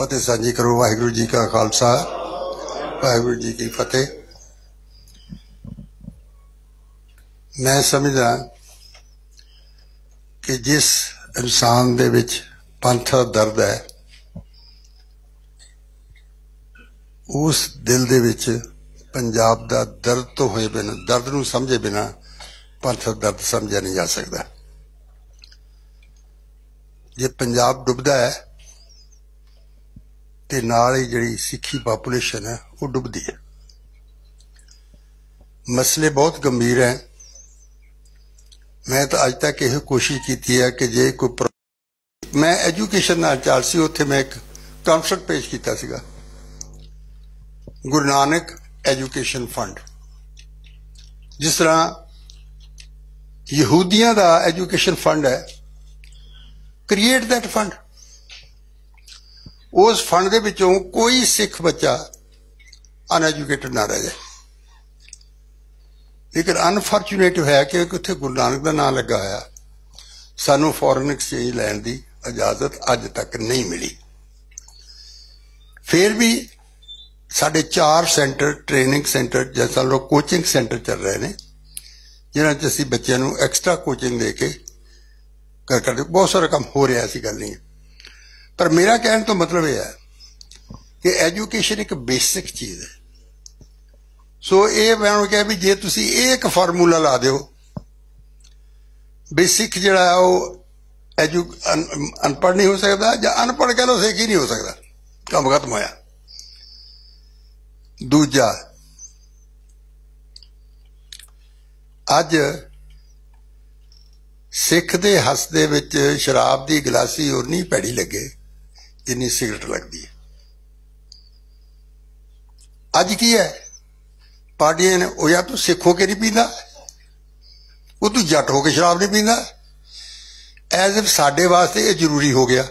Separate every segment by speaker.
Speaker 1: ਫਤਿਹ, ਸਾਂਝੀ ਕਰੋ। ਵਾਹਿਗੁਰੂ ਜੀ ਕਾ ਖਾਲਸਾ, ਵਾਹਿਗੁਰੂ ਜੀ ਕੀ ਫਤਿਹ। ਮੈਂ ਸਮਝਦਾ ਕਿ ਜਿਸ ਇਨਸਾਨ ਦੇ ਵਿੱਚ ਪੰਥ ਦਾ ਦਰਦ ਹੈ, ਉਸ ਦਿਲ ਦੇ ਵਿੱਚ ਪੰਜਾਬ ਦਾ ਦਰਦ ਤੋਂ ਹੋਏ ਬਿਨਾਂ, ਦਰਦ ਨੂੰ ਸਮਝੇ ਬਿਨਾਂ ਪੰਥ ਦਾ ਦਰਦ ਸਮਝਿਆ ਨਹੀਂ ਜਾ ਸਕਦਾ। ਜੇ ਪੰਜਾਬ ਡੁੱਬਦਾ ਹੈ ਤੇ ਨਾਲ ਹੀ ਜਿਹੜੀ ਸਿੱਖੀ ਪਾਪੂਲੇਸ਼ਨ ਹੈ, ਉਹ ਡੁੱਬਦੀ ਹੈ। ਮਸਲੇ ਬਹੁਤ ਗੰਭੀਰ ਹੈ। ਮੈਂ ਤਾਂ ਅੱਜ ਤੱਕ ਇਹ ਕੋਸ਼ਿਸ਼ ਕੀਤੀ ਹੈ ਕਿ ਜੇ ਕੋਈ ਪ੍ਰ- ਮੈਂ ਐਜੂਕੇਸ਼ਨ ਨਾਲ ਚਾਲ ਸੀ, ਉੱਥੇ ਮੈਂ ਇੱਕ ਕਨਸੈਪਟ ਪੇਸ਼ ਕੀਤਾ ਸੀਗਾ। ਗੁਰੂ ਨਾਨਕ ਐਜੂਕੇਸ਼ਨ ਫੰਡ ਜਿਸ ਤਰ੍ਹਾਂ ਯਹੂਦੀਆਂ ਦਾ ਐਜੂਕੇਸ਼ਨ ਫੰਡ ਹੈ ਕ੍ਰੀਏਟ ਦੈਟ ਫੰਡ ਉਸ ਫੰਡ ਦੇ ਵਿੱਚੋਂ ਕੋਈ ਸਿੱਖ ਬੱਚਾ ਅਨਐਜੂਕੇਟਡ ਨਾ ਰਹਿ ਜਾਏ। ਲੇਕਿਨ ਅਨਫੋਰਚੂਨੇਟ ਹੋਇਆ ਕਿ ਉੱਥੇ ਗੁਰੂ ਨਾਨਕ ਦਾ ਨਾਮ ਲੱਗਾ ਹੋਇਆ। ਸਾਨੂੰ ਫੋਰਨ ਐਕਸਚੇਂਜ ਲੈਣ ਦੀ ਇਜਾਜ਼ਤ ਅੱਜ ਤੱਕ ਨਹੀਂ ਮਿਲੀ। ਫਿਰ ਵੀ ਸਾਡੇ ਚਾਰ ਸੈਂਟਰ ਟ੍ਰੇਨਿੰਗ ਸੈਂਟਰ ਜਾਂ ਸਾਨੂੰ ਕੋਚਿੰਗ ਸੈਂਟਰ ਚੱਲ ਰਹੇ ਨੇ, ਜਿਨ੍ਹਾਂ 'ਚ ਅਸੀਂ ਬੱਚਿਆਂ ਨੂੰ ਐਕਸਟਰਾ ਕੋਚਿੰਗ ਦੇ ਕੇ ਕਰ ਕਰਦੇ ਬਹੁਤ ਸਾਰਾ ਕੰਮ ਹੋ ਰਿਹਾ ਸੀ ਗੱਲ ਨਹੀਂ ਪਰ ਮੇਰਾ ਕਹਿਣ ਤੋਂ ਮਤਲਬ ਇਹ ਹੈ ਕਿ ਐਜੂਕੇਸ਼ਨ ਇੱਕ ਬੇਸਿਕ ਚੀਜ਼ ਹੈ। ਸੋ ਇਹ ਮੈਂ ਉਹਨੂੰ ਕਿਹਾ ਵੀ ਜੇ ਤੁਸੀਂ ਇਹ ਇੱਕ ਫਾਰਮੂਲਾ ਲਾ ਦਿਓ, ਬੇਸਿਕ ਜਿਹੜਾ ਉਹ ਐਜੂ, ਅਨ- ਅਨਪੜ੍ਹ ਨਹੀਂ ਹੋ ਸਕਦਾ ਜਾਂ ਅਨਪੜ੍ਹ ਕਹ ਲਓ ਸਿੱਖ ਹੀ ਨਹੀਂ ਹੋ ਸਕਦਾ, ਕੰਮ ਖਤਮ ਹੋਇਆ। ਦੂਜਾ, ਅੱਜ ਸਿੱਖ ਦੇ ਹੱਸ ਦੇ ਵਿੱਚ ਸ਼ਰਾਬ ਦੀ ਗਲਾਸੀ ਉਨੀ ਭੈੜੀ ਲੱਗੇ। ਜਿੰਨੀ ਸਿਗਰਟ ਲੱਗਦੀ ਹੈ। ਅੱਜ ਕੀ ਹੈ? ਪਾਰਟੀਆਂ ਨੇ ਉਹ ਜਾਂ ਤੂੰ ਸਿੱਖ ਹੋ ਕੇ ਨਹੀਂ ਪੀਂਦਾ, ਉਹ ਤੂੰ ਜੱਟ ਹੋ ਕੇ ਸ਼ਰਾਬ ਨਹੀਂ ਪੀਂਦਾ। ਐਜ਼ ਇਫ ਸਾਡੇ ਵਾਸਤੇ ਇਹ ਜ਼ਰੂਰੀ ਹੋ ਗਿਆ।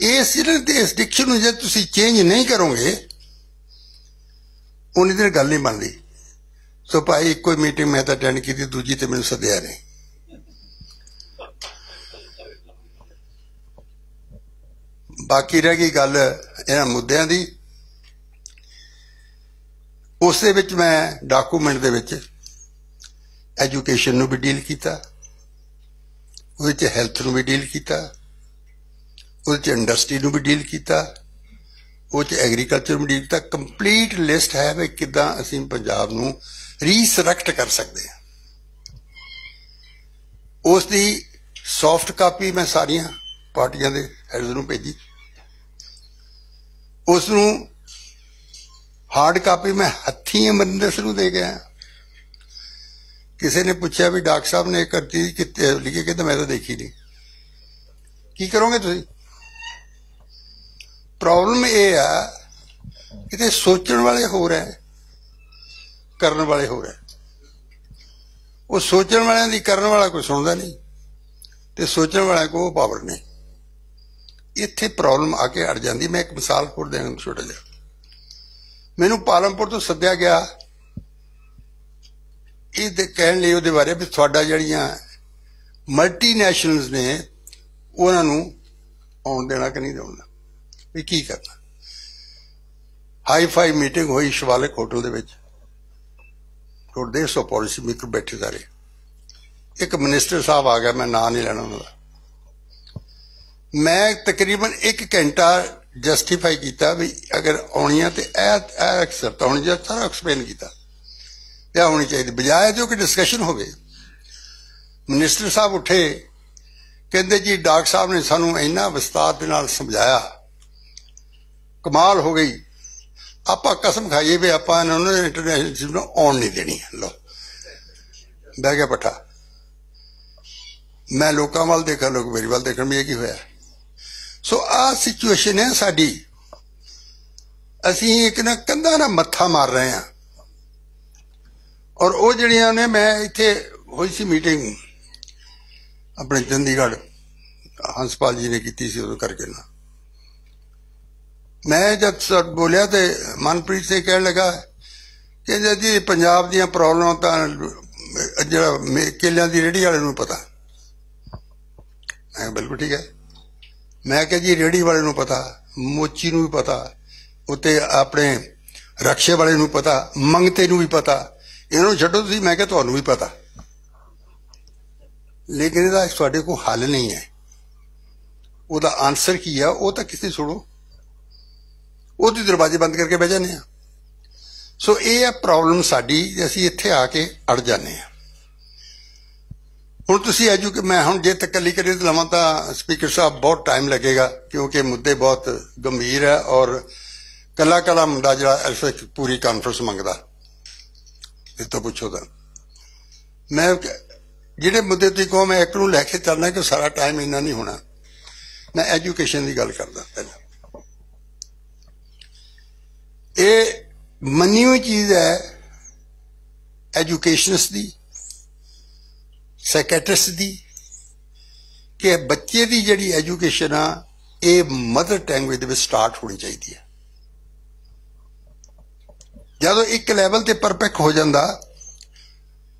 Speaker 1: ਇਸ ਜਿਹੜੇ ਇਸ ਡਿਕਸ਼ਨ ਨੂੰ ਜੇ ਤੁਸੀਂ ਚੇਂਜ ਨਹੀਂ ਕਰੋਗੇ, ਉਨੀ ਦਿਨ ਗੱਲ ਨਹੀਂ ਬਣਦੀ। ਸੋ ਭਾਈ, ਇੱਕੋ ਹੀ ਮੀਟਿੰਗ ਮੈਂ ਤਾਂ ਅਟੈਂਡ ਕੀਤੀ, ਦੂਜੀ ਤੇ ਮੈਨੂੰ ਸੱਦਿਆ ਨਹੀਂ। ਬਾਕੀ ਰਹਿ ਗਈ ਗੱਲ ਇਹਨਾਂ ਮੁੱਦਿਆਂ ਦੀ। ਉਸ ਦੇ ਵਿੱਚ ਮੈਂ ਡਾਕੂਮੈਂਟ ਦੇ ਵਿੱਚ ਐਜੂਕੇਸ਼ਨ ਨੂੰ ਵੀ ਡੀਲ ਕੀਤਾ, ਉਹਦੇ ਚ ਹੈਲਥ ਨੂੰ ਵੀ ਡੀਲ ਕੀਤਾ, ਉਹਦੇ ਚ ਇੰਡਸਟਰੀ ਨੂੰ ਵੀ ਡੀਲ ਕੀਤਾ ਉਹ ਚ ਐਗਰੀਕਲਚਰ ਨੂੰ ਡੀਲ ਕੀਤਾ। ਕੰਪਲੀਟ ਲਿਸਟ ਹੈ ਵੀ ਕਿਦਾਂ ਅਸੀਂ ਪੰਜਾਬ ਨੂੰ ਰੀਸਰੈਕਟ ਕਰ ਸਕਦੇ ਹਾਂ। ਉਸ ਦੀ ਸੌਫਟ ਕਾਪੀ ਮੈਂ ਸਾਰੀਆਂ ਪਾਰਟੀਆਂ ਦੇ ਹੈਡਸ ਨੂੰ ਭੇਜੀ। ਉਸ ਨੂੰ ਹਾਰਡ ਕਾਪੀ ਮੈਂ ਹੱਥੀਂ ਅਮਰਿੰਦਰ ਸਿੰਘ ਨੂੰ ਦੇ ਗਿਆ। ਕਿਸੇ ਨੇ ਪੁੱਛਿਆ ਵੀ ਡਾਕਟਰ ਸਾਹਿਬ ਨੇ ਇਹ ਕਰਤੀ ਕਿਤੇ, ਲਿਖੀ ਕਹਿੰਦਾ ਮੈਂ ਤਾਂ ਦੇਖੀ ਨਹੀਂ। ਕੀ ਕਰੋਗੇ ਤੁਸੀਂ? ਪ੍ਰੋਬਲਮ ਇਹ ਆ ਕਿਤੇ ਸੋਚਣ ਵਾਲੇ ਹੋ ਰਹੇ, ਕਰਨ ਵਾਲੇ ਹੋ ਰਹੇ। ਉਹ ਸੋਚਣ ਵਾਲਿਆਂ ਦੀ ਕਰਨ ਵਾਲਾ ਕੋਈ ਸੁਣਦਾ ਨਹੀਂ ਤੇ ਸੋਚਣ ਵਾਲਿਆਂ ਕੋਲ ਪਾਵਰ ਨਹੀਂ। ਇੱਥੇ ਪ੍ਰੋਬਲਮ ਆ ਕੇ ਅੜ ਜਾਂਦੀ। ਮੈਂ ਇੱਕ ਮਿਸਾਲ ਹੋਰ ਦੇਣਾ ਛੋਟਾ ਜਿਹਾ। ਮੈਨੂੰ ਪਾਲਮਪੁਰ ਤੋਂ ਸੱਦਿਆ ਗਿਆ। ਇਹ ਦੇ ਕਹਿਣ ਲਈ ਉਹਦੇ ਬਾਰੇ ਵੀ ਤੁਹਾਡਾ ਜਿਹੜੀਆਂ ਮਲਟੀਨੈਸ਼ਨਲਸ ਨੇ, ਉਹਨਾਂ ਨੂੰ ਆਉਣ ਦੇਣਾ ਕਿ ਨਹੀਂ ਦੇਣਾ। ਵੀ ਕੀ ਕਰਨਾ। ਹਾਈ ਫਾਈ ਮੀਟਿੰਗ ਹੋਈ ਸ਼ਿਵਾਲਿਕ ਹੋਟਲ ਦੇ ਵਿੱਚ। ਟੋੜ ਦੇ ਪਾਲਿਸੀ ਮੇਕਰ ਬੈਠੇ ਸਾਰੇ। ਇੱਕ ਮਿਨਿਸਟਰ ਸਾਹਿਬ ਆ ਗਿਆ, ਮੈਂ ਨਾਂ ਨਹੀਂ ਲੈਣਾ ਉਹਨਾਂ ਦਾ। ਮੈਂ ਤਕਰੀਬਨ 1 ਘੰਟਾ ਜਸਟੀਫਾਈ ਕੀਤਾ ਵੀ ਅਗਰ ਆਉਣੀਆਂ ਤੇ ਇਹ ਇਹ ਐਕਸੈਪਟ ਹੋਣੀ ਜਾਂ ਸਾਰਾ ਐਕਸਪਲੇਨ ਕੀਤਾ, ਇਹ ਹੋਣੀ ਚਾਹੀਦੀ। ਬਜਾਏ ਜੋ ਕਿ ਡਿਸਕਸ਼ਨ ਹੋਵੇ। ਮਿਨਿਸਟਰ ਸਾਹਿਬ ਉੱਠੇ, ਕਹਿੰਦੇ ਜੀ, ਡਾਕਟਰ ਸਾਹਿਬ ਨੇ ਸਾਨੂੰ ਇੰਨਾ ਵਿਸਤਾਰ ਦੇ ਨਾਲ ਸਮਝਾਇਆ। ਕਮਾਲ ਹੋ ਗਈ। ਆਪਾਂ ਕਸਮ ਖਾਈਏ ਵੀ ਆਪਾਂ ਇਹਨਾਂ ਨੂੰ ਇੰਟਰਨੈਸ਼ਨਲ ਨੂੰ ਆਉਣ ਨਹੀਂ ਦੇਣੀ। ਲੋ ਬਹਿ ਗਿਆ ਪੱਠਾ। ਮੈਂ ਲੋਕਾਂ ਵੱਲ ਦੇਖਾਂ ਲੋਕ ਮੇਰੀ ਵੱਲ ਦੇਖਣ ਵੀ ਇਹ ਕੀ ਹੋਇਆ। ਸੋ ਆ ਸਿਚੁਏਸ਼ਨ ਹੈ ਸਾਡੀ। ਅਸੀਂ ਇੱਕ ਨਾ ਕੰਧਾ ਨਾਲ ਮੱਥਾ ਮਾਰ ਰਹੇ ਹਾਂ। ਔਰ ਉਹ ਜਿਹੜੀਆਂ ਨੇ ਮੈਂ ਇੱਥੇ ਹੋਈ ਸੀ ਮੀਟਿੰਗ ਆਪਣੇ ਚੰਡੀਗੜ੍ਹ, ਹੰਸਪਾਲ ਜੀ ਨੇ ਕੀਤੀ ਸੀ ਉਦੋਂ ਕਰਕੇ ਨਾ। ਮੈਂ ਜਦ ਸਰ ਬੋਲਿਆ ਤੇ ਮਨਪ੍ਰੀਤ ਸਿੰਘ ਕਹਿਣ ਲੱਗਾ ਕਿ ਜੀ ਪੰਜਾਬ ਦੀਆਂ ਪ੍ਰੋਬਲਮਾਂ ਤਾਂ ਜਿਹੜਾ ਕਿੱਲਿਆਂ ਦੀ ਰੇੜੀ ਵਾਲੇ ਨੂੰ ਪਤਾ। ਮੈਂ ਬਿਲਕੁਲ ਠੀਕ ਹੈ। ਮੈਂ ਕਿਹਾ ਜੀ ਰੇੜੀ ਵਾਲੇ ਨੂੰ ਪਤਾ, ਮੋਚੀ ਨੂੰ ਵੀ ਪਤਾ, ਉੱਤੇ ਆਪਣੇ ਰਕਸ਼ੇ ਵਾਲੇ ਨੂੰ ਪਤਾ, ਮੰਗਤੇ ਨੂੰ ਵੀ ਪਤਾ। ਇਹਨਾਂ ਨੂੰ ਛੱਡੋ ਤੁਸੀਂ, ਮੈਂ ਕਿਹਾ ਤੁਹਾਨੂੰ ਵੀ ਪਤਾ। ਲੇਕਿਨ ਇਹਦਾ ਤੁਹਾਡੇ ਕੋਲ ਹੱਲ ਨਹੀਂ ਹੈ। ਉਹਦਾ ਆਨਸਰ ਕੀ ਆ, ਉਹ ਤਾਂ ਕਿਸੇ ਸੁਣੋ। ਉਹਦੇ ਦਰਵਾਜ਼ੇ ਬੰਦ ਕਰਕੇ ਬਹਿ ਜਾਂਦੇ ਆ। ਸੋ ਇਹ ਆ ਪ੍ਰੋਬਲਮ ਸਾਡੀ, ਅਸੀਂ ਇੱਥੇ ਆ ਕੇ ਅੜ ਜਾਂਦੇ ਆ। ਹੁਣ ਤੁਸੀਂ ਐਜੂ ਮੈਂ ਹੁਣ ਜੇ ਤੱਕਲੀ ਕਰੀ ਲਵਾਂ ਤਾਂ ਸਪੀਕਰ ਸਾਹਿਬ ਬਹੁਤ ਟਾਈਮ ਲੱਗੇਗਾ, ਕਿਉਂਕਿ ਮੁੱਦੇ ਬਹੁਤ ਗੰਭੀਰ ਹੈ ਔਰ ਕੱਲਾ ਕੱਲਾ ਮੁੰਡਾ ਜਿਹੜਾ ਐਲਫਾ ਪੂਰੀ ਕਾਨਫਰੰਸ ਮੰਗਦਾ। ਇਹ ਤਾਂ ਪੁੱਛੋ ਤਾਂ। ਮੈਂ ਜਿਹੜੇ ਮੁੱਦੇ ਤੁਸੀਂ ਕਹੋ, ਮੈਂ ਇੱਕ ਨੂੰ ਲੈ ਕੇ ਚੱਲਣਾ ਕਿ ਸਾਰਾ ਟਾਈਮ ਇੰਨਾ ਨਹੀਂ ਹੋਣਾ। ਮੈਂ ਐਜੂਕੇਸ਼ਨ ਦੀ ਗੱਲ ਕਰਦਾ ਪਹਿਲਾਂ। ਇਹ ਮੰਨੀ ਹੋਈ ਚੀਜ਼ ਹੈ ਐਜੂਕੇਸ਼ਨਸ ਦੀ। ਸਾਈਕੈਟ੍ਰਿਸਟ ਦੀ ਕਿ ਬੱਚੇ ਦੀ ਜਿਹੜੀ ਐਜੂਕੇਸ਼ਨ ਆ, ਇਹ ਮਦਰ ਟੰਗ ਦੇ ਵਿੱਚ ਸਟਾਰਟ ਹੋਣੀ ਚਾਹੀਦੀ ਹੈ ਜਦੋਂ ਇੱਕ ਲੈਵਲ ਤੇ ਪਰਫੈਕਟ ਹੋ ਜਾਂਦਾ,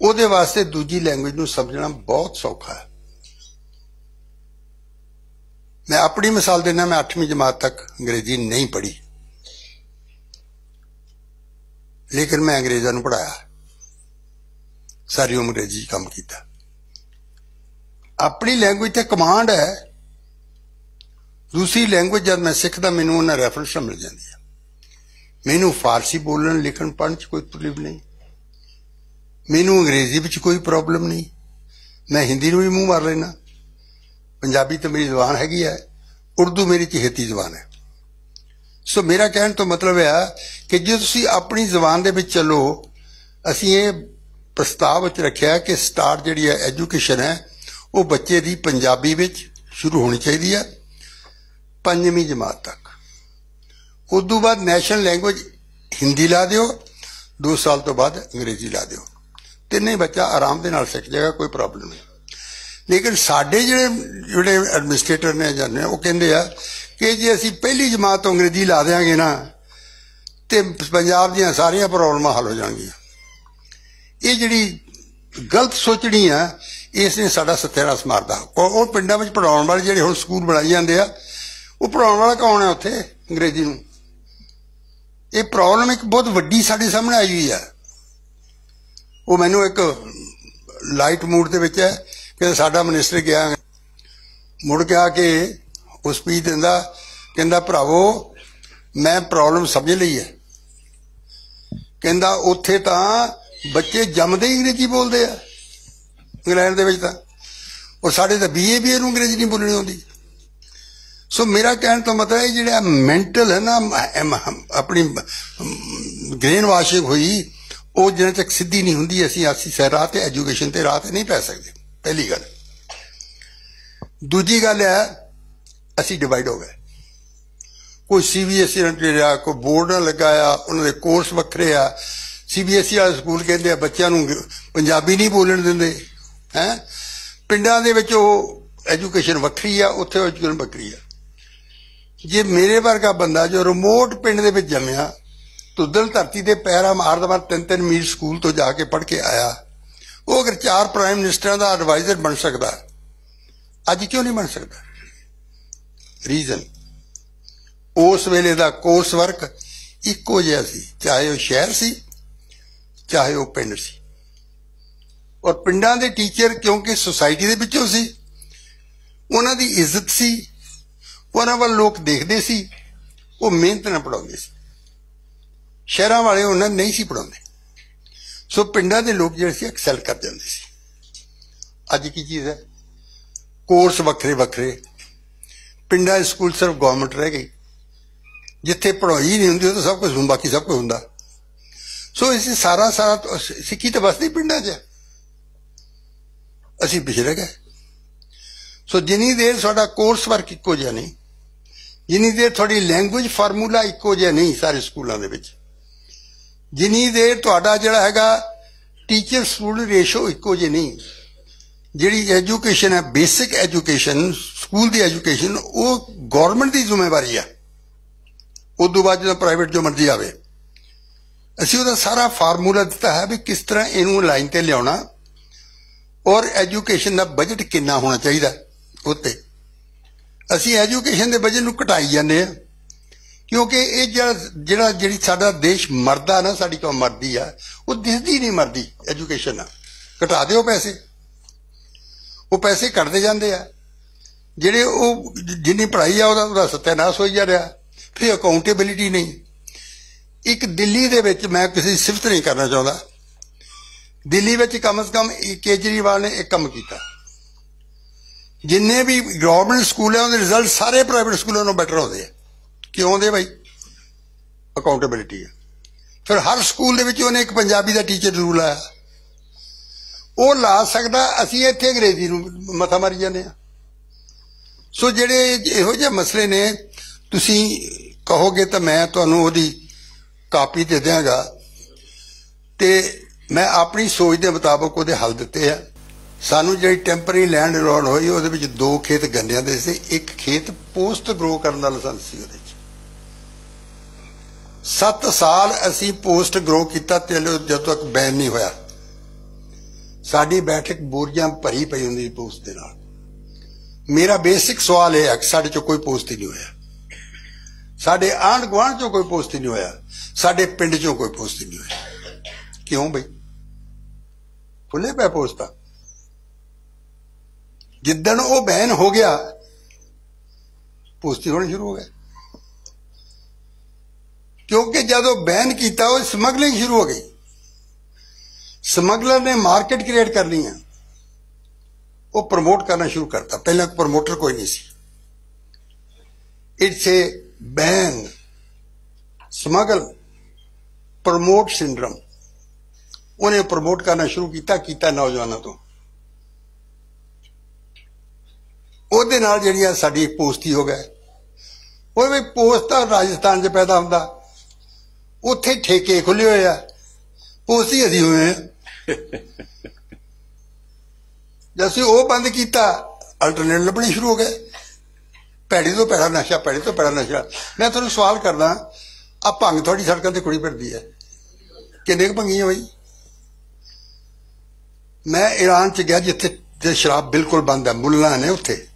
Speaker 1: ਉਹਦੇ ਵਾਸਤੇ ਦੂਜੀ ਲੈਂਗੁਏਜ ਨੂੰ ਸਮਝਣਾ ਬਹੁਤ ਸੌਖਾ ਹੈ। ਮੈਂ ਆਪਣੀ ਮਿਸਾਲ ਦੇਣਾ ਮੈਂ 8ਵੀਂ ਜਮਾਤ ਤੱਕ ਅੰਗਰੇਜ਼ੀ ਨਹੀਂ ਪੜ੍ਹੀ। ਲੇਕਿਨ ਮੈਂ ਅੰਗਰੇਜ਼ਾਂ ਨੂੰ ਪੜਾਇਆ ਸਾਰੀ ਉਮਰ ਅੰਗਰੇਜ਼ੀ ਕੰਮ ਕੀਤਾ। ਆਪਣੀ ਲੈਂਗੁਏਜ ਤੇ ਕਮਾਂਡ ਹੈ। ਦੂਸਰੀ ਲੈਂਗੁਏਜ ਜਦ ਮੈਂ ਸਿੱਖਦਾ, ਮੈਨੂੰ ਉਹਨਾਂ ਰੈਫਰੈਂਸ ਮਿਲ ਜਾਂਦੀ ਹੈ ਮੈਨੂੰ ਫਾਰਸੀ ਬੋਲਣ, ਲਿਖਣ, ਪੜ੍ਹਨ 'ਚ ਕੋਈ ਤਕਲੀਫ ਨਹੀਂ। ਮੈਨੂੰ ਅੰਗਰੇਜ਼ੀ ਵਿੱਚ ਕੋਈ ਪ੍ਰੋਬਲਮ ਨਹੀਂ। ਮੈਂ ਹਿੰਦੀ ਨੂੰ ਵੀ ਮੂੰਹ ਮਾਰ ਲੈਣਾ ਪੰਜਾਬੀ ਤਾਂ ਮੇਰੀ ਜ਼ੁਬਾਨ ਹੈਗੀ ਹੈ। ਉਰਦੂ ਮੇਰੀ ਚਹੇਤੀ ਜ਼ੁਬਾਨ ਹੈ। ਸੋ ਮੇਰਾ ਕਹਿਣ ਤੋਂ ਮਤਲਬ ਹੈ ਕਿ ਜੇ ਤੁਸੀਂ ਆਪਣੀ ਜ਼ੁਬਾਨ ਦੇ ਵਿੱਚ ਚੱਲੋ, ਅਸੀਂ ਇਹ ਪ੍ਰਸਤਾਵ ਵਿੱਚ ਰੱਖਿਆ ਕਿ ਸਟਾਰਟ ਜਿਹੜੀ ਹੈ, ਐਜੂਕੇਸ਼ਨ ਹੈ ਉਹ ਬੱਚੇ ਦੀ ਪੰਜਾਬੀ ਵਿੱਚ ਸ਼ੁਰੂ ਹੋਣੀ ਚਾਹੀਦੀ ਹੈ, ਪੰਜਵੀਂ ਜਮਾਤ ਤੱਕ। ਉਸ ਤੋਂ ਬਾਅਦ ਨੈਸ਼ਨਲ ਲੈਂਗੁਏਜ ਹਿੰਦੀ ਲਾ ਦਿਓ 2 ਸਾਲ ਤੋਂ ਬਾਅਦ ਅੰਗਰੇਜ਼ੀ ਲਾ ਦਿਓ। ਤਿੰਨੇ ਬੱਚਾ ਆਰਾਮ ਦੇ ਨਾਲ ਸਿੱਖ ਜਾਏਗਾ, ਕੋਈ ਪ੍ਰੋਬਲਮ ਨਹੀਂ। ਲੇਕਿਨ ਸਾਡੇ ਜਿਹੜੇ ਜਿਹੜੇ ਐਡਮਿਨਿਸਟ੍ਰੇਟਰ ਨੇ ਜਾਂਦੇ ਉਹ ਕਹਿੰਦੇ ਆ ਕਿ ਜੇ ਅਸੀਂ ਪਹਿਲੀ ਜਮਾਤ ਤੋਂ ਅੰਗਰੇਜ਼ੀ ਲਾ ਦੇਾਂਗੇ ਨਾ, ਤੇ ਪੰਜਾਬ ਦੀਆਂ ਸਾਰੀਆਂ ਪ੍ਰੋਬਲਮਾਂ ਹੱਲ ਹੋ ਜਾਣਗੀਆਂ। ਇਹ ਜਿਹੜੀ ਗਲਤ ਸੋਚਣੀ ਆ ਇਸ ਨੇ ਸਾਡਾ ਸਤਿਆਨਾਸ਼ ਮਾਰਦਾ ਉਹ ਪਿੰਡਾਂ ਵਿੱਚ ਪੜਾਉਣ ਵਾਲੇ ਜਿਹੜੇ ਹੁਣ ਸਕੂਲ ਬਣਾਈ ਜਾਂਦੇ ਆ, ਉਹ ਪੜਾਉਣ ਵਾਲਾ ਕੌਣ ਹੈ ਉੱਥੇ ਅੰਗਰੇਜ਼ੀ ਨੂੰ? ਇਹ ਪ੍ਰੋਬਲਮ ਇੱਕ ਬਹੁਤ ਵੱਡੀ ਸਾਡੇ ਸਾਹਮਣੇ ਆਈ ਹੋਈ ਆ। ਉਹ ਮੈਨੂੰ ਇੱਕ ਲਾਈਟ ਮੂਡ ਦੇ ਵਿੱਚ ਹੈ ਕਿ ਸਾਡਾ ਮਿਨਿਸਟਰ ਗਿਆ। ਮੁੜ ਕੇ ਆ ਕੇ ਉਹ ਸਪੀਚ ਦਿੰਦਾ, ਕਹਿੰਦਾ, ਭਰਾਵੋ, ਮੈਂ ਪ੍ਰੋਬਲਮ ਸਮਝ ਲਈ ਹੈ। ਕਹਿੰਦਾ, ਉੱਥੇ ਤਾਂ ਬੱਚੇ ਜੰਮਦੇ ਹੀ ਅੰਗਰੇਜ਼ੀ ਬੋਲਦੇ ਆ। ਇੰਗਲੈਂਡ ਦੇ ਵਿੱਚ ਤਾਂ। ਔਰ ਸਾਡੇ ਤਾਂ ਬੀਏ ਵੀ ਨੂੰ ਅੰਗਰੇਜ਼ੀ ਨਹੀਂ ਬੋਲਣੀ ਆਉਂਦੀ। ਸੋ ਮੇਰਾ ਕਹਿਣ ਤੋਂ ਮਤਲਬ ਇਹ ਜਿਹੜਾ ਮੈਂਟਲ ਹੈ ਨਾ ਆਪਣੀ ਗ੍ਰੇਨ ਵਾਸ਼ਿੰਗ ਹੋਈ, ਉਹ ਜਿਹਨਾਂ ਤੱਕ ਸਿੱਧੀ ਨਹੀਂ ਹੁੰਦੀ, ਅਸੀਂ ਆਸੀ ਸਹਿਰਾ ਤੇ ਐਜੂਕੇਸ਼ਨ ਤੇ ਰਾਹ ਤੇ ਨਹੀਂ ਪੈ ਸਕਦੇ। ਪਹਿਲੀ ਗੱਲ। ਦੂਜੀ ਗੱਲ ਹੈ, ਅਸੀਂ ਡਿਵਾਈਡ ਹੋ ਗਏ। ਕੋਈ ਸੀਬੀਐਸਈ ਨਾਲ ਰਿਹਾ ਕੋਈ ਬੋਰਡ ਨਾਲ ਲਗਾਇਆ, ਉਹਨਾਂ ਦੇ ਕੋਰਸ ਵੱਖਰੇ ਆ। ਸੀਬੀਐਸਈ ਵਾਲੇ ਸਕੂਲ ਕਹਿੰਦੇ ਆ, ਬੱਚਿਆਂ ਨੂੰ ਪੰਜਾਬੀ ਨਹੀਂ ਬੋਲਣ ਦਿੰਦੇ। ਹੈ? ਪਿੰਡਾਂ ਦੇ ਵਿੱਚ ਉਹ ਐਜੂਕੇਸ਼ਨ ਵੱਖਰੀ ਆ, ਉੱਥੇ ਐਜੂਕੇਸ਼ਨ ਵੱਖਰੀ ਆ। ਜੇ ਮੇਰੇ ਵਰਗਾ ਬੰਦਾ ਜੋ ਰਿਮੋਟ ਪਿੰਡ ਦੇ ਵਿੱਚ ਜੰਮਿਆ ਤੁਦਲ ਧਰਤੀ ਦੇ ਪੈਰਾ ਮਾਰ ਤਿੰਨ ਤਿੰਨ ਮੀਲ ਸਕੂਲ ਤੋਂ ਜਾ ਕੇ ਪੜ੍ਹ ਕੇ ਆਇਆ, ਉਹ ਅਗਰ ਚਾਰ ਪ੍ਰਾਈਮ ਮਿਨਿਸਟਰਾਂ ਦਾ ਐਡਵਾਈਜ਼ਰ ਬਣ ਸਕਦਾ, ਅੱਜ ਕਿਉਂ ਨਹੀਂ ਬਣ ਸਕਦਾ? ਰੀਜ਼ਨ ਉਸ ਵੇਲੇ ਦਾ ਕੋਰਸ ਵਰਕ ਇੱਕੋ ਜਿਹਾ ਸੀ, ਚਾਹੇ ਉਹ ਸ਼ਹਿਰ ਸੀ, ਚਾਹੇ ਉਹ ਪਿੰਡ ਸੀ। ਔਰ ਪਿੰਡਾਂ ਦੇ ਟੀਚਰ ਕਿਉਂਕਿ ਸੁਸਾਇਟੀ ਦੇ ਵਿੱਚੋਂ ਸੀ, ਉਹਨਾਂ ਦੀ ਇੱਜ਼ਤ ਸੀ, ਉਹਨਾਂ ਵੱਲ ਲੋਕ ਦੇਖਦੇ ਸੀ, ਉਹ ਮਿਹਨਤ ਨਾਲ ਪੜਾਉਂਦੇ ਸੀ। ਸ਼ਹਿਰਾਂ ਵਾਲੇ ਉਹਨਾਂ ਨਹੀਂ ਸੀ ਪੜਾਉਂਦੇ ਸੋ ਪਿੰਡਾਂ ਦੇ ਲੋਕ ਜਿਹੜੇ ਸੀ ਐਕਸੈਲ ਕਰ ਜਾਂਦੇ ਸੀ। ਅੱਜ ਕੀ ਚੀਜ਼ ਹੈ? ਕੋਰਸ ਵੱਖਰੇ ਵੱਖਰੇ। ਪਿੰਡਾਂ ਦੇ ਸਕੂਲ ਸਿਰਫ ਗਵਰਨਮੈਂਟ ਰਹਿ ਗਈ ਜਿੱਥੇ ਪੜ੍ਹਾਈ ਨਹੀਂ ਹੁੰਦੀ, ਉਹ ਤਾਂ ਸਭ ਕੁਝ ਹੁੰਦਾ, ਬਾਕੀ ਸਭ ਕੁਝ ਹੁੰਦਾ। ਸੋ ਇਸ ਸਾਰਾ ਸਾਰਾ ਸਿੱਖੀ ਤਾਂ ਵਸਦੀ ਪਿੰਡਾਂ 'ਚ ਅਸੀਂ ਪਿਛੜੇ ਗਏ। ਸੋ ਜਿੰਨੀ ਦੇਰ ਸਾਡਾ ਕੋਰਸ ਵਰਕ ਇੱਕੋ ਜਿਹਾ ਨਹੀਂ, ਜਿੰਨੀ ਦੇਰ ਤੁਹਾਡੀ ਲੈਂਗੁਏਜ ਫਾਰਮੂਲਾ ਇੱਕੋ ਜਿਹਾ ਨਹੀਂ ਸਾਰੇ ਸਕੂਲਾਂ ਦੇ ਵਿੱਚ, ਜਿੰਨੀ ਦੇਰ ਤੁਹਾਡਾ ਜਿਹੜਾ ਹੈਗਾ ਟੀਚਰ ਸਟੂਡੈਂਟ ਰੇਸ਼ੋ ਇੱਕੋ ਜਿਹਾ ਨਹੀਂ, ਜਿਹੜੀ ਐਜੂਕੇਸ਼ਨ ਹੈ ਬੇਸਿਕ ਐਜੂਕੇਸ਼ਨ ਸਕੂਲ ਦੀ ਐਜੂਕੇਸ਼ਨ ਉਹ ਗਵਰਨਮੈਂਟ ਦੀ ਜ਼ਿੰਮੇਵਾਰੀ ਆ। ਉਸ ਤੋਂ ਬਾਅਦ ਜਦੋਂ ਪ੍ਰਾਈਵੇਟ ਜੋ ਮਰਜ਼ੀ ਆਵੇ, ਅਸੀਂ ਉਹਦਾ ਸਾਰਾ ਫਾਰਮੂਲਾ ਦਿੱਤਾ ਹੈ ਵੀ ਕਿਸ ਤਰ੍ਹਾਂ ਇਹਨੂੰ ਲਾਈਨ ਤੇ ਲਿਆਉਣਾ ਔਰ ਐਜੂਕੇਸ਼ਨ ਦਾ ਬਜਟ ਕਿੰਨਾ ਹੋਣਾ ਚਾਹੀਦਾ ਉੱਤੇ। ਅਸੀਂ ਐਜੂਕੇਸ਼ਨ ਦੇ ਬਜਟ ਨੂੰ ਘਟਾਈ ਜਾਂਦੇ ਆ ਕਿਉਂਕਿ ਇਹ ਜਿਹੜਾ ਜਿਹੜਾ ਜਿਹੜੀ ਸਾਡਾ ਦੇਸ਼ ਮਰਦਾ ਨਾ, ਸਾਡੀ ਕੌਮ ਮਰਦੀ ਆ, ਉਹ ਦਿਸਦੀ ਨਹੀਂ ਮਰਦੀ ਐਜੂਕੇਸ਼ਨ ਨਾਲ। ਘਟਾ ਦਿਓ ਪੈਸੇ। ਉਹ ਪੈਸੇ ਘਟਦੇ ਜਾਂਦੇ ਆ। ਜਿਹੜੇ ਉਹ ਜਿੰਨੀ ਪੜ੍ਹਾਈ ਆ, ਉਹਦਾ ਉਹਦਾ ਸਤਿਆਨਾਸ਼ ਹੋਈ ਜਾ ਰਿਹਾ। ਫਿਰ ਅਕਾਊਂਟੇਬਿਲਿਟੀ ਨਹੀਂ। ਇੱਕ ਦਿੱਲੀ ਦੇ ਵਿੱਚ ਮੈਂ ਕਿਸੇ ਦੀ ਸਿਫਤ ਨਹੀਂ ਕਰਨਾ ਚਾਹੁੰਦਾ। ਦਿੱਲੀ ਵਿੱਚ ਕਮ ਸੇ ਕਮ ਕੇਜਰੀਵਾਲ ਨੇ ਇੱਕ ਕੰਮ ਕੀਤਾ। ਜਿੰਨੇ ਵੀ ਗਵਰਨਮੈਂਟ ਸਕੂਲ ਹੈ, ਉਹਦੇ ਰਿਜ਼ਲਟ ਸਾਰੇ ਪ੍ਰਾਈਵੇਟ ਸਕੂਲਾਂ ਨਾਲੋਂ ਬੈਟਰ ਹੁੰਦੇ ਆ। ਕਿਉਂ ਦੇ ਭਾਈ ਅਕਾਊਂਟੇਬਿਲਟੀ ਹੈ ਫਿਰ ਹਰ ਸਕੂਲ ਦੇ ਵਿੱਚ ਉਹਨੇ ਇੱਕ ਪੰਜਾਬੀ ਦਾ ਟੀਚਰ ਜ਼ਰੂਰ ਲਾਇਆ। ਉਹ ਲਾ ਸਕਦਾ, ਅਸੀਂ ਇੱਥੇ ਅੰਗਰੇਜ਼ੀ ਨੂੰ ਮੱਥਾ ਮਾਰੀ ਜਾਂਦੇ ਆ ਸੋ ਜਿਹੜੇ ਇਹੋ ਜਿਹੇ ਮਸਲੇ ਨੇ, ਤੁਸੀਂ ਕਹੋਗੇ ਤਾਂ ਮੈਂ ਤੁਹਾਨੂੰ ਉਹਦੀ ਕਾਪੀ ਦੇ ਦਿਆਂਗਾ। ਤੇ ਮੈਂ ਆਪਣੀ ਸੋਚ ਦੇ ਮੁਤਾਬਕ ਉਹਦੇ ਹੱਲ ਦਿੱਤੇ ਆ। ਸਾਨੂੰ ਜਿਹੜੀ ਟੈਂਪਰੇਰੀ ਲੈਂਡ ਅਲਾਟ ਹੋਈ, ਉਹਦੇ ਵਿੱਚ ਦੋ ਖੇਤ ਗੰਨਿਆਂ ਦੇ ਸੀ। ਇੱਕ ਖੇਤ ਪੋਸਟ ਗਰੋ ਕਰਨ ਦਾ ਲਾਇਸੈਂਸ ਸੀ ਉਹਦੇ 'ਚ 7 ਸਾਲ ਅਸੀਂ ਪੋਸਟ ਗਰੋ ਕੀਤਾ ਤੇ ਜਦੋਂ ਤੱਕ ਬੈਨ ਨਹੀਂ ਹੋਇਆ। ਸਾਡੀ ਬੈਠਕ ਬੋਰੀਆਂ ਭਰੀ ਪਈ ਹੁੰਦੀ ਪੋਸਟ ਦੇ ਨਾਲ। ਮੇਰਾ ਬੇਸਿਕ ਸਵਾਲ ਇਹ ਹੈ ਕਿ ਸਾਡੇ ਚੋਂ ਕੋਈ ਪੋਸਟ ਹੀ ਨਹੀਂ ਹੋਇਆ। ਸਾਡੇ ਆਂਢ ਗੁਆਂਢ ਚੋਂ ਕੋਈ ਪੋਸਟ ਹੀ ਨਹੀਂ ਹੋਇਆ। ਸਾਡੇ ਪਿੰਡ ਚੋਂ ਕੋਈ ਪੋਸਟ ਹੀ ਨਹੀਂ ਹੋਇਆ। ਕਿਉਂ ਬਈ? ਖੁੱਲੇ ਪੈ ਪੋਸਤਾ ਜਿੱਦਣ ਉਹ ਬੈਨ ਹੋ ਗਿਆ ਪੋਸਤੀ ਹੋਣੀ ਸ਼ੁਰੂ ਹੋ ਗਈ ਕਿਉਂਕਿ ਜਦੋਂ ਬੈਨ ਕੀਤਾ, ਉਹ ਸਮਗਲਿੰਗ ਸ਼ੁਰੂ ਹੋ ਗਈ। ਸਮਗਲਰ ਨੇ ਮਾਰਕੀਟ ਕ੍ਰੀਏਟ ਕਰ ਲਈ ਹੈ ਉਹ ਪ੍ਰਮੋਟ ਕਰਨਾ ਸ਼ੁਰੂ ਕਰਤਾ। ਪਹਿਲਾਂ ਪ੍ਰਮੋਟਰ ਕੋਈ ਨਹੀਂ ਸੀ। It's a ban. Smuggle. Promote syndrome. ਉਹਨੇ ਪ੍ਰਮੋਟ ਕਰਨਾ ਸ਼ੁਰੂ ਕੀਤਾ ਕੀਤਾ ਨੌਜਵਾਨਾਂ ਤੋਂ। ਉਹਦੇ ਨਾਲ ਜਿਹੜੀਆਂ ਸਾਡੀ ਪੋਸਤੀ ਹੋ ਗਏ ਉਹ ਵੀ ਪੋਸਟ ਤਾਂ ਰਾਜਸਥਾਨ 'ਚ ਪੈਦਾ ਹੁੰਦਾ। ਉੱਥੇ ਠੇਕੇ ਖੁੱਲੇ ਹੋਏ ਆ। ਪੋਸਤੀ ਅਸੀਂ ਹੋਏ ਆ। ਜਦ ਉਹ ਬੰਦ ਕੀਤਾ ਅਲਟਰਨੇਟ ਲੱਭਣੀ ਸ਼ੁਰੂ ਹੋ ਗਏ। ਪੈੜੀ ਤੋਂ ਪੈੜਾ ਨਸ਼ਾ ਪੈੜੀ ਤੋਂ ਪੈੜਾ ਨਸ਼ਾ। ਮੈਂ ਤੁਹਾਨੂੰ ਸਵਾਲ ਕਰਦਾ, ਆ ਭੰਗ ਤੁਹਾਡੀ ਸੜਕਾਂ ਤੇ ਕੁੜੀ ਫਿਰਦੀ ਹੈ। ਕਿੰਨੇ ਕੁ ਭੰਗੀਆਂ ਬਈ? ਮੈਂ ਈਰਾਨ ਚ ਗਿਆ ਜਿੱਥੇ ਜੇ ਸ਼ਰਾਬ ਬਿਲਕੁਲ ਬੰਦ ਹੈ। ਮੁੱਲਾ ਨੇ ਉੱਥੇ।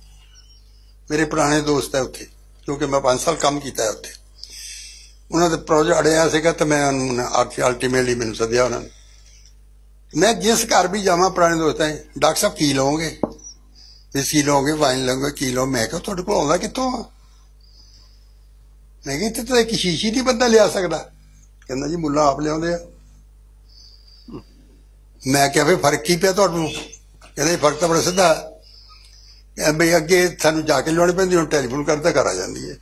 Speaker 1: ਮੇਰੇ ਪੁਰਾਣੇ ਦੋਸਤ ਹੈ ਉੱਥੇ, ਕਿਉਂਕਿ ਮੈਂ 5 ਸਾਲ ਕੰਮ ਕੀਤਾ ਹੈ ਉੱਥੇ। ਉਹਨਾਂ ਦੇ ਪ੍ਰੋਜੈਕਟ ਅੜਿਆ ਸੀਗਾ ਤਾਂ ਮੈਂ ਅਲਟੀਮੇਟਲੀ ਮੈਨੂੰ ਸੱਦਿਆ ਉਹਨਾਂ ਨੇ। ਮੈਂ ਜਿਸ ਘਰ ਵੀ ਜਾਵਾਂ ਪੁਰਾਣੇ ਦੋਸਤਾਂ ਡਾਕਟਰ ਸਾਹਿਬ ਕੀ ਲਓਗੇ? ਵਿਸਕੀ ਲਓਗੇ? ਵਾਈਨ ਲਓਗੇ, ਕੀ ਲਓ? ਮੈਂ ਕਿਹਾ, ਤੁਹਾਡੇ ਕੋਲ ਆਉਂਦਾ ਕਿੱਥੋਂ ਆ? ਮੈਂ ਕਿਹਾ, ਇੱਥੇ ਤਾਂ ਇੱਕ ਸ਼ੀਸ਼ੀ ਨਹੀਂ ਬੰਦਾ ਲਿਆ ਸਕਦਾ। ਕਹਿੰਦਾ, ਜੀ ਮੁੱਲਾ ਆਪ ਲਿਆਉਂਦੇ ਆ। ਮੈਂ ਕਿਹਾ ਵੀ ਫ਼ਰਕ ਕੀ ਪਿਆ ਤੁਹਾਨੂੰ? ਕਹਿੰਦੇ ਫ਼ਰਕ ਤਾਂ ਬੜਾ ਸਿੱਧਾ। ਹੈ ਬਈ ਅੱਗੇ ਸਾਨੂੰ ਜਾ ਕੇ ਲਿਆਉਣੀ ਪੈਂਦੀ, ਹੁਣ ਟੈਲੀਫੋਨ ਕਰਦਾ, ਘਰ ਆ ਜਾਂਦੀ ਹੈ।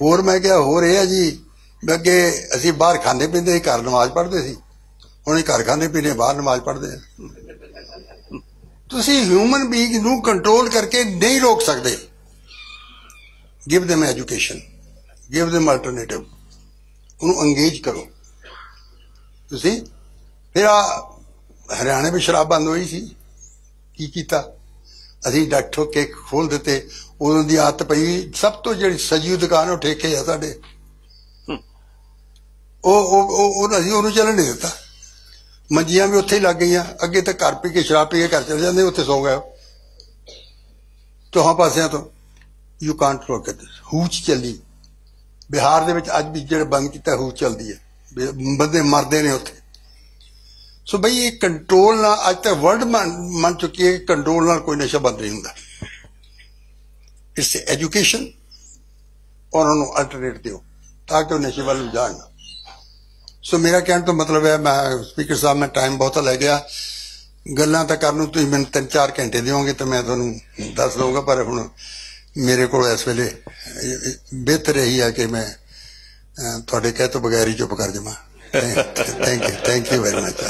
Speaker 1: ਹੋਰ ਮੈਂ ਕਿਹਾ, ਹੋਰ ਇਹ ਆ ਜੀ ਅੱਗੇ ਅਸੀਂ ਬਾਹਰ ਖਾਂਦੇ ਪੀਂਦੇ ਸੀ, ਘਰ ਨਮਾਜ਼ ਪੜ੍ਹਦੇ ਸੀ। ਹੁਣ ਇਹ ਘਰ ਖਾਂਦੇ ਪੀਂਦੇ, ਬਾਹਰ ਨਮਾਜ਼ ਪੜ੍ਹਦੇ ਆ ਤੁਸੀਂ ਹਿਊਮਨ ਬੀਇੰਗ ਨੂੰ ਕੰਟਰੋਲ ਕਰਕੇ ਨਹੀਂ ਰੋਕ ਸਕਦੇ। Give them education give them alternative ਉਹਨੂੰ ਅੰਗੇਜ ਕਰੋ। ਤੁਸੀਂ? ਫਿਰ ਆ ਹਰਿਆਣੇ ਵਿੱਚ ਸ਼ਰਾਬ ਬੰਦ ਹੋਈ ਸੀ। ਕੀ ਕੀਤਾ? ਅਸੀਂ ਡਾਕਟਰ ਕੇ ਖੋਲ ਦਿੱਤੇ। ਉਦੋਂ ਦੀ ਆਦਤ ਪਈ ਸਭ ਤੋਂ ਜਿਹੜੀ ਸਜੀਵ ਦੁਕਾਨ ਉਹ ਠੇਕੇ ਆ ਸਾਡੇ। ਉਹ ਉਹ ਉਹ ਅਸੀਂ ਉਹਨੂੰ ਚੱਲਣ ਨਹੀਂ ਦਿੱਤਾ। ਮੰਜੀਆਂ ਵੀ ਉੱਥੇ ਹੀ ਲੱਗ ਗਈਆਂ। ਅੱਗੇ ਤਾਂ ਘਰ ਪੀ ਕੇ ਸ਼ਰਾਬ ਪੀ ਕੇ ਘਰ ਚਲੇ ਜਾਂਦੇ ਉੱਥੇ ਸੌ ਗਏ ਤੋਹਾਂ ਪਾਸਿਆਂ ਤੋਂ ਯੂ ਕਾਂਟ ਰੋਕ ਇਟ ਹੂਚ ਚੱਲੀ। ਬਿਹਾਰ ਦੇ ਵਿੱਚ ਅੱਜ ਵੀ ਜਿਹੜੇ ਬੰਦ ਕੀਤਾ ਹੂਚ ਚੱਲਦੀ ਹੈ। ਬੰਦੇ ਮਰਦੇ ਨੇ ਉੱਥੇ। ਸੋ ਬਈ ਇਹ ਕੰਟਰੋਲ ਨਾਲ ਅੱਜ ਤਾਂ ਵਰਲਡ ਮੰਨ ਚੁੱਕੀ ਹੈ ਕਿ ਕੰਟਰੋਲ ਨਾਲ ਕੋਈ ਨਸ਼ਾ ਬੰਦ ਨਹੀਂ ਹੁੰਦਾ। ਇਸ ਐਜੂਕੇਸ਼ਨ ਔਰ ਨੂੰ ਅਲਟਰਨੇਟ ਦਿਓ ਤਾਂ ਕਿ ਉਹ ਨਸ਼ੇ ਵੱਲ ਜਾਣ। ਸੋ ਮੇਰਾ ਕਹਿਣ ਤੋਂ ਮਤਲਬ ਹੈ, ਮੈਂ ਸਪੀਕਰ ਸਾਹਿਬ, ਮੈਂ ਟਾਈਮ ਬਹੁਤਾ ਲੈ ਗਿਆ। ਗੱਲਾਂ ਤਾਂ ਕਰਨ ਨੂੰ ਤੁਸੀਂ ਮੈਨੂੰ 3-4 ਘੰਟੇ ਦਿਓਗੇ ਤਾਂ ਮੈਂ ਤੁਹਾਨੂੰ ਦੱਸ ਦਊਗਾ, ਪਰ ਹੁਣ ਮੇਰੇ ਕੋਲ ਇਸ ਵੇਲੇ ਬਿਹਤਰ ਰਹੀ ਹੈ ਕਿ ਮੈਂ ਤੁਹਾਡੇ ਕਹਿ ਤੋਂ ਬਗੈਰ ਹੀ ਚੁੱਪ ਕਰ ਜਾਵਾਂ। Thank you thank you very much